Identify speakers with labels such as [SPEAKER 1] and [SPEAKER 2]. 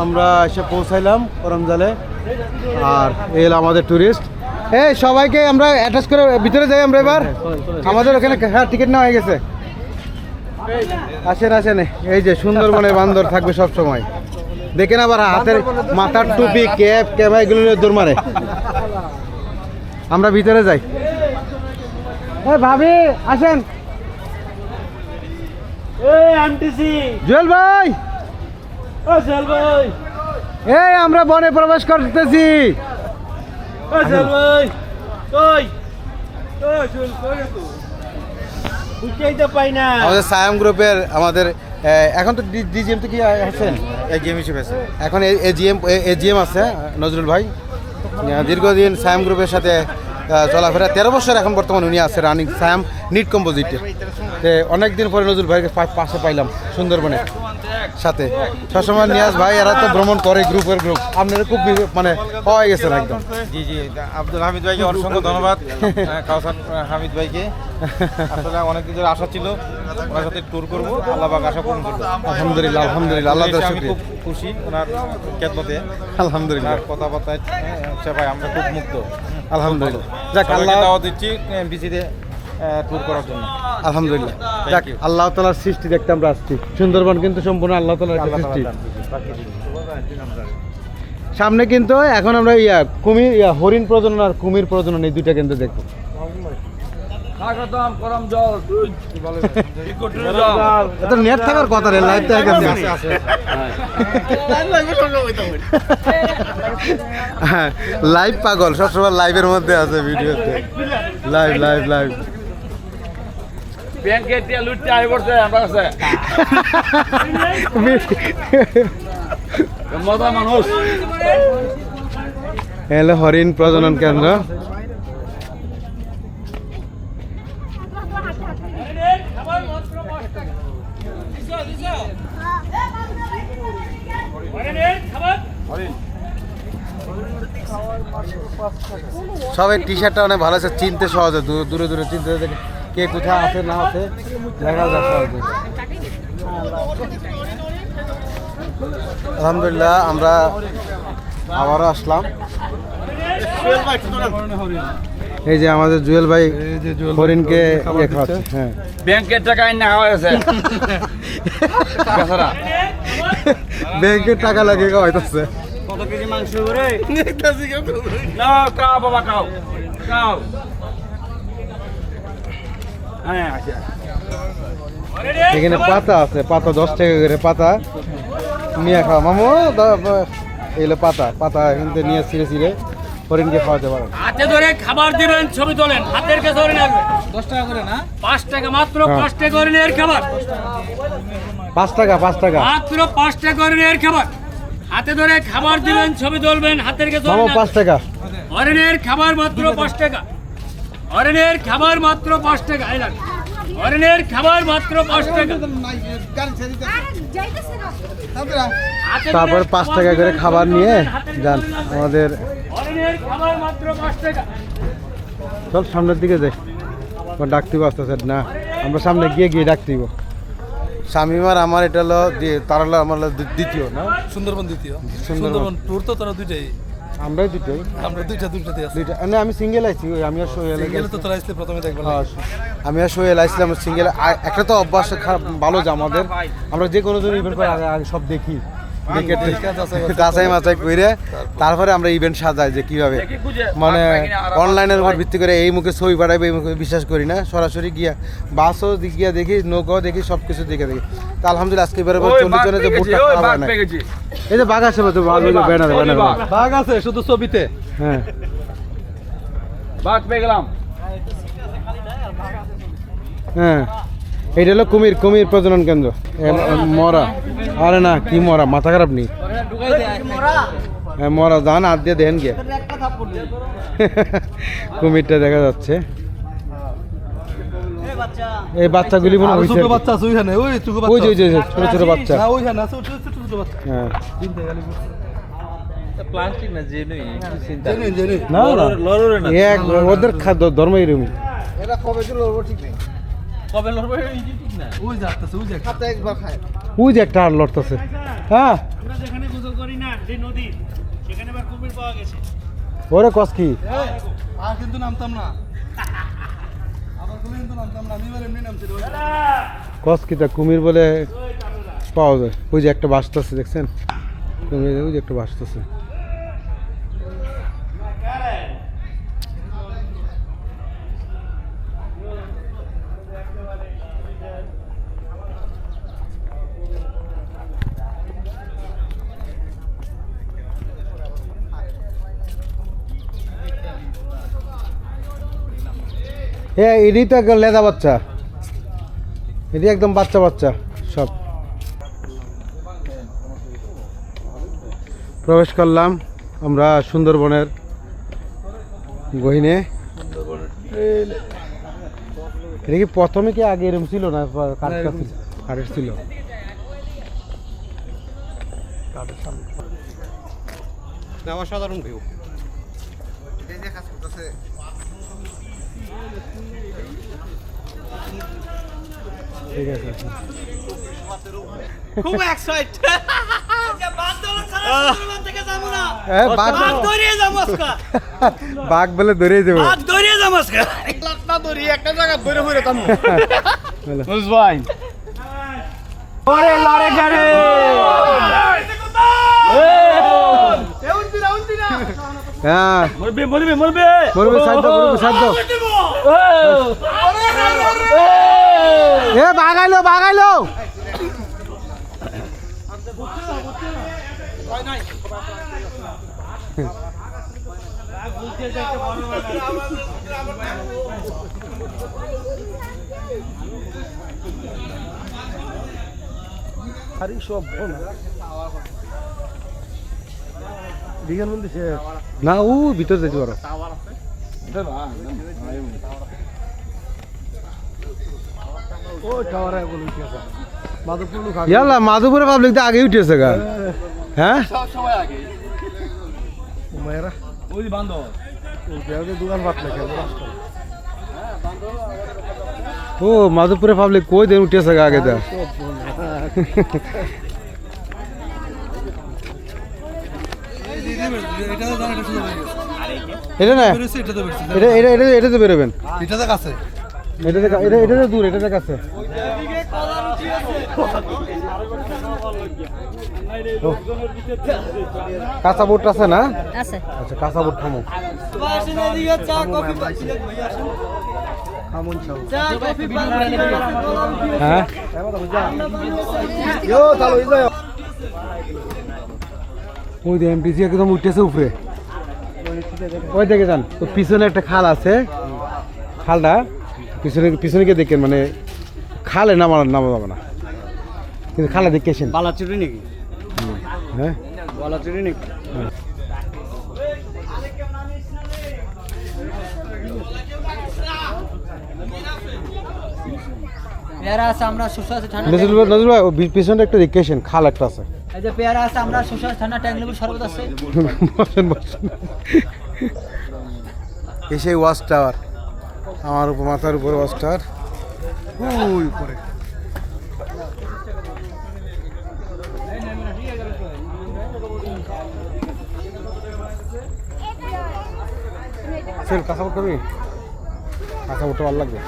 [SPEAKER 1] আমরা এসে পৌঁছাইলাম করমজালে। আর এই হলো আমাদের ট্যুরিস্ট এই সবাইকে আমরা অ্যাটাচ করে ভিতরে যাই আমরা এবার। আমাদের ওখানে হ্যাঁ টিকিট নেওয়া হয়ে গেছে। আসেন আসেন। এই যে সুন্দরবনে বান্দর থাকবে সব সময়। দেখেন আবার হাতের মাথার টুপি ক্যাপ ক্যামা এগুলো নিয়ে দৌড় মারে। আমরা ভিতরে যাই। এই ভাবি আসেন। জুয়েল ভাই! এই আমরা বনে প্রবেশ করতেছি। আমাদের সায়াম গ্রুপের আমাদের এখন তো ডিজিএম তো কি আছেন? এজিএম হিসেবে আছে। এখন এজিএম এজিএম আছে নজরুল ভাই। দীর্ঘদিন সায়াম গ্রুপের সাথে চলাফেরা তেরো বছর এখন বর্তমানে উনি আছে রানিং সায়াম নিট কম্পোজিটে। অনেক দিন পরে নজরুল ভাইকে পাশে পাইলাম সুন্দরবনে। সাথে সবসময় নিয়াজ ভাই এরা তো ভ্রমণ করে গ্রুপের গ্রুপ আপনারা খুব মানে হয়ে গেছেন একদম।
[SPEAKER 2] জি জি আব্দুল হামিদ ভাইকে অসংখ্য ধন্যবাদ। আহ, কাউসার হামিদ ভাইকে। আসলে অনেক দিন ধরে আশা ছিল ওনার সাথে ট্যুর করব। আল্লাহ পাক আশা পূরণ করব
[SPEAKER 1] আলহামদুলিল্লাহ আলহামদুলিল্লাহ আল্লাহ
[SPEAKER 2] আমি খুব খুশি ওনার খেদমতে।
[SPEAKER 1] আলহামদুলিল্লাহ।
[SPEAKER 2] কথাবার্তায় আচ্ছা ভাই আমরা খুব মুক্ত
[SPEAKER 1] আলহামদুলিল্লাহ। যাক আল্লাহ
[SPEAKER 2] দাওয়াত দিচ্ছি বিসিতে ট্যুর করার জন্য।
[SPEAKER 1] আলহামদুলিল্লাহ। যাক আল্লাহ তালার সৃষ্টি দেখতে আমরা আসছি। সুন্দরবন কিন্তু সম্পূর্ণ আল্লাহ তালার একটা সৃষ্টি। সামনে কিন্তু এখন আমরা ইয়া কুমির ইয়া হরিণ প্রজনন আর কুমির প্রজনন এই দুইটা কিন্তু দেখব। নেট থাকার কথা রে লাইভ তো একদম হ্যাঁ লাইভ পাগল সবসময় লাইভের মধ্যে আছে ভিডিওতে। লাইভ লাইভ লাইভ
[SPEAKER 3] ব্যাংকে টিয়া লুটতে আই পড়ছে আমার কাছে। মজা মানুষ।
[SPEAKER 1] হলো হরিণ প্রজনন কেন্দ্র। সবাই টি শার্টটা অনেক ভালো আছে চিনতে সহজে দূরে দূরে দূরে চিনতে দেখে। কে কোথায় আছে না আছে দেখা সহজে আলহামদুলিল্লাহ আমরা আবারও আসলাম। এই যে আমাদের জুয়েল ভাই হরিণকে ইয়ে হ্যাঁ।
[SPEAKER 3] ব্যাংকের টাকা আইন না হয়েছে।
[SPEAKER 1] ব্যাংকের টাকা লাগে খাওয়াইতেছে।
[SPEAKER 3] কত কেজি মাংস নাও বাবা কাও কাও
[SPEAKER 1] এখানে পাতা আছে পাতা দশ টাকা করে পাতা। নিয়ে খাওয়া মামু এগুলো পাতা পাতা এখান থেকে নিয়ে ছিঁড়ে ছিঁড়ে হরিণকে খাওয়াতে পারেন
[SPEAKER 4] হাতে ধরে খাবার দিবেন ছবি তোলেন হাতের কাছে ধরে নেবে দশ টাকা করে না? পাঁচ টাকা মাত্র
[SPEAKER 1] হ্যাঁ।
[SPEAKER 4] পাঁচ টাকা করে এর খাবার।
[SPEAKER 1] পাঁচ টাকা পাঁচ টাকা।
[SPEAKER 4] মাত্র পাঁচ টাকা করে এর খাবার। হাতে ধরে খাবার দিবেন ছবি তুলবেন হাতের কাছে।
[SPEAKER 1] পাঁচ টাকা।
[SPEAKER 4] হরেনের খাবার মাত্র পাঁচ টাকা। হরেনের খাবার মাত্র পাঁচ টাকা এলান হরেনের খাবার মাত্র পাঁচ টাকা।
[SPEAKER 1] তারপর পাঁচ টাকা করে খাবার নিয়ে যান আমাদের
[SPEAKER 4] হরেনের খাবার মাত্র পাঁচ টাকা।
[SPEAKER 1] সব সামনের দিকে যাই। আমার ডাকতে আসতেছে না আমরা সামনে গিয়ে গিয়ে ডাকতেইব শামিমার আমার এটা হলো তার হলো আমার হলো দ্বিতীয় না?
[SPEAKER 5] সুন্দরবন দ্বিতীয়।
[SPEAKER 1] সুন্দরবন।
[SPEAKER 5] সুন্দরবন ট্যুর তো তোরা দুইটাই
[SPEAKER 1] আমরাই দুটোই
[SPEAKER 5] আমরা দুইটা দুইটাতে আছি।
[SPEAKER 1] দুইটা। না আমি সিঙ্গেল আইছি ওই আমি আর সোহেল
[SPEAKER 5] তো তোরা আসলে প্রথমে
[SPEAKER 1] হ্যাঁ, আমি আর সোহেল আইছিলাম সিঙ্গেল একটা তো অভ্যাস খারাপ ভালো যে আমাদের। আমরা যে কোনো জন ইভেন্ট করে আগে সব দেখা।
[SPEAKER 5] যাচাই
[SPEAKER 1] মাচাই করে তারপরে আমরা ইভেন্ট সাজাই যে কীভাবে। মানে অনলাইনের উপর ভিত্তি করে এই মুখে ছবি পাঠাইবে এই মুখে বিশ্বাস করি না। সরাসরি গিয়া বাসও গিয়া দেখি নৌকাও দেখি সব কিছু দেখে দেখি। তা আলহামদুলিল্লাহ আজকে এবারে চল্লিশ জনের যে এই যে বাঘ আছে ব্যানার ব্যানার
[SPEAKER 5] বাঘ আছে শুধু ছবিতে।
[SPEAKER 1] হ্যাঁ।
[SPEAKER 3] বাঘ পেয়ে গেলাম।
[SPEAKER 1] হ্যাঁ। এইটা হলো কুমির কুমির প্রজনন কেন্দ্র। মরা। আরে না কি মরা? মাথা খারাপ নেই হ্যাঁ মরা যান হাত দিয়ে দেখেন গিয়ে কুমিরটা দেখা যাচ্ছে। এই বাচ্চাগুলি মনে
[SPEAKER 5] আর
[SPEAKER 1] হয়েছে
[SPEAKER 5] ছোট বাচ্চা আছে ওইখানে ওই ছোট বাচ্চা।
[SPEAKER 1] ওই যে ছোট ছোট বাচ্চা।
[SPEAKER 5] না ওইখানে আছে ছোট ছোট বাচ্চা।
[SPEAKER 1] হ্যাঁ।
[SPEAKER 3] প্লাস্টিক না জেনুইন
[SPEAKER 5] জেনে জেনে
[SPEAKER 1] না না। এক ওদের খাদ্য ধর্ম এরকমই
[SPEAKER 3] কবে লড়বে ঠিক না।
[SPEAKER 5] ওই ওই যে
[SPEAKER 1] একটা। আর লড়তেছে। হ্যাঁ।
[SPEAKER 4] আমরা যেখানে গোসল করি
[SPEAKER 3] না যে নদী সেখানে আবার কুমির পাওয়া গেছে।
[SPEAKER 1] ওরে কস কি?
[SPEAKER 5] আর কিন্তু নামতাম না। আবার তুমি কিন্তু নামতাম না আমি এবার এমনি নামছি
[SPEAKER 1] কস কি তা কুমির বলে পাওয়া যায়। ওই যে একটা বাসতেছে দেখছেন? কুমির ওই যে একটা বাসতেছে এ এটি তো একদম লেদা বাচ্চা। এটি একদম বাচ্চা বাচ্চা সব। প্রবেশ করলাম আমরা সুন্দরবনের গহিনে। এটা কি প্রথমে কি আগে এরকম ছিল না? কাঠের ছিল।
[SPEAKER 2] অসাধারণ ভিউ
[SPEAKER 1] ঠিক আছে
[SPEAKER 3] খুব এক্সাইট যাব
[SPEAKER 1] বাঘ
[SPEAKER 3] যাব
[SPEAKER 1] বলে ধরেই দেবো
[SPEAKER 3] বাদ ধরিয়ে যাব
[SPEAKER 2] লাটনা ধরি একটা জায়গা।
[SPEAKER 3] ওরে লড়ে গাড়ি
[SPEAKER 1] হ্যাঁ।
[SPEAKER 3] মরবে মরবে মরবে।
[SPEAKER 1] মরবে সাধ্য মরবে সাধ্য। এ বাগাইলো বাগাইলো। আরে সব না ও ভিতর যেতে পারো। ইয়াল্লা মাধুপুরে পাবলিক তো আগে উঠেছে গা। হ্যাঁ? ও মাধুপুরে পাবলিক কই দিন উঠেছে গা আগে
[SPEAKER 5] জানা এটা
[SPEAKER 1] এটা না এটা এটা এটা এটাতে বেরোবেন।
[SPEAKER 5] এটাতে কাছে।
[SPEAKER 1] এটাতে কা- এটা এটাতে দূর কাছে। কাঁচা বুট আছে না? আচ্ছা কাঁচা বুট থামো। হ্যাঁ? ওই যে এমপিসি একদম উঠেছে উপরে। ওই দেখে যান। তো পিছনে একটা খাল আছে। খালটা? পিছনে পিছনে গিয়ে দেখেন মানে খালে নামা নামা যাবে না। কিন্তু খালে দেখেছেন?
[SPEAKER 3] বালাচুরি নাকি?
[SPEAKER 1] হ্যাঁ?
[SPEAKER 3] বালাচুরি নাকি?
[SPEAKER 6] পেয়ারা আছে আমরা
[SPEAKER 1] নজরুল ভাই নজরুল ভাই পিছনে একটা দেখেছেন খাল একটা আছে।
[SPEAKER 6] এই যে পেয়ারা আছে আমরা সুস্থ আছে ঠান্ডা ট্যাং আছে।
[SPEAKER 1] বসেন বসেন। এই ওয়াচ টাওয়ার। আমার উপর মাথার উপরে অস্টার ওই উপরে। সেল কাঁচা কবি খাবি কাঁচা ভালো লাগবে।